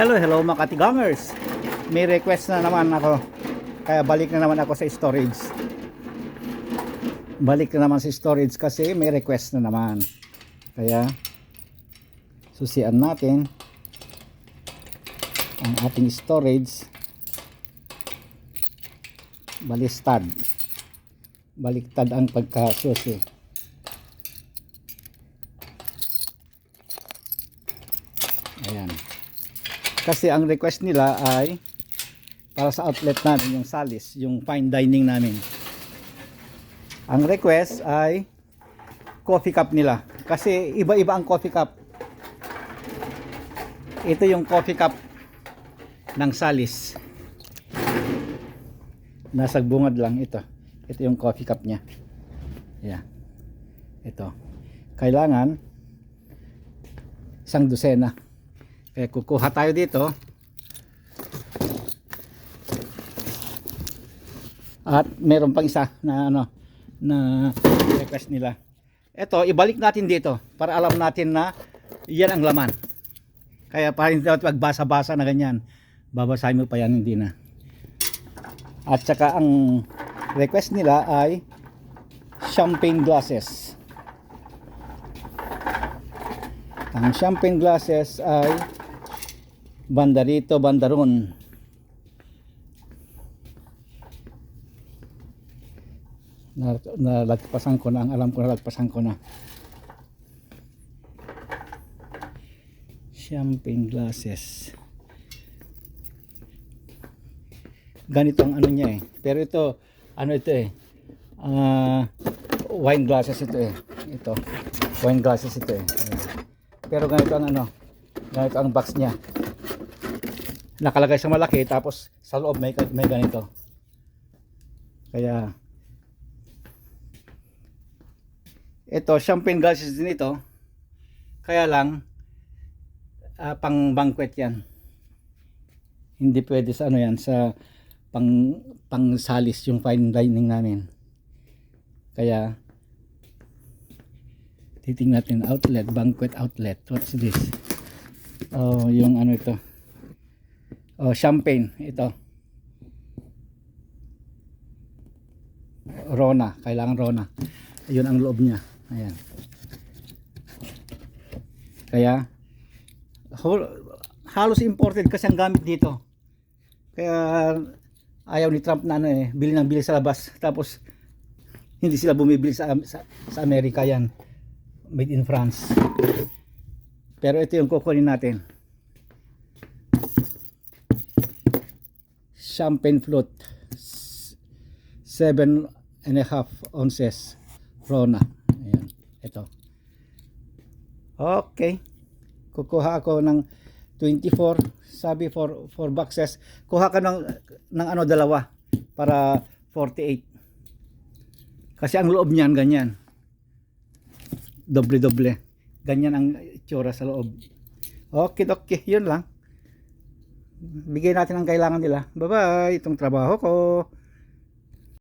Hello, hello mga katigangers. May request na naman ako. Kaya balik na naman ako sa storage. Balik na naman sa storage kasi may request na naman. Kaya susian natin ang ating storage balistad baliktad ang pagkasusi ayan kasi ang request nila ay para sa outlet namin yung salis yung fine dining namin. Ang request ay coffee cup nila. Kasi iba-iba ang coffee cup. Ito yung coffee cup ng salis. Nasa bungad lang ito. Ito yung coffee cup niya. Yeah. ito. Kailangan isang dosena kaya kukuha tayo dito. At meron pang isa na ano na request nila. Ito ibalik natin dito para alam natin na yan ang laman. Kaya para hindi dapat magbasa-basa na ganyan. Babasahin mo pa yan hindi na. At saka ang request nila ay champagne glasses. Ang champagne glasses ay banda rito, banda ron. Na, nalagpasan ko na, ang alam ko nalagpasan ko na. Champagne glasses. ganito ang ano niya eh. Pero ito, ano ito eh. ah, wine glasses ito eh. Ito. Wine glasses ito eh. Pero ganito ang ano. Ganito ang box niya. Nakalagay sa malaki tapos sa loob may, may ganito. Kaya ito champagne glasses din ito. Kaya lang ah, pang banquet yan. Hindi pwede sa ano yan sa pang pang salis yung fine dining namin. Kaya titingnan natin outlet, banquet outlet. What's this? Oh, yung ano ito. Oh, champagne ito. Rona, kailangan Rona. Ayun ang loob niya. Ayan. Kaya hol- halos imported kasi ang gamit dito. Kaya ayaw ni Trump na ano eh, bili ng bili sa labas. Tapos hindi sila bumibili sa, sa, sa Amerika yan. Made in France. Pero ito yung kukunin natin. Champagne float. 7 and a half ounces. Rona. Ayan. Ito. Okay. Kukuha ako ng 24 sabi for for boxes kuha ka ng ng ano dalawa para 48 kasi ang loob niyan ganyan doble doble ganyan ang itsura sa loob okay okay yun lang bigay natin ang kailangan nila. Bye bye itong trabaho ko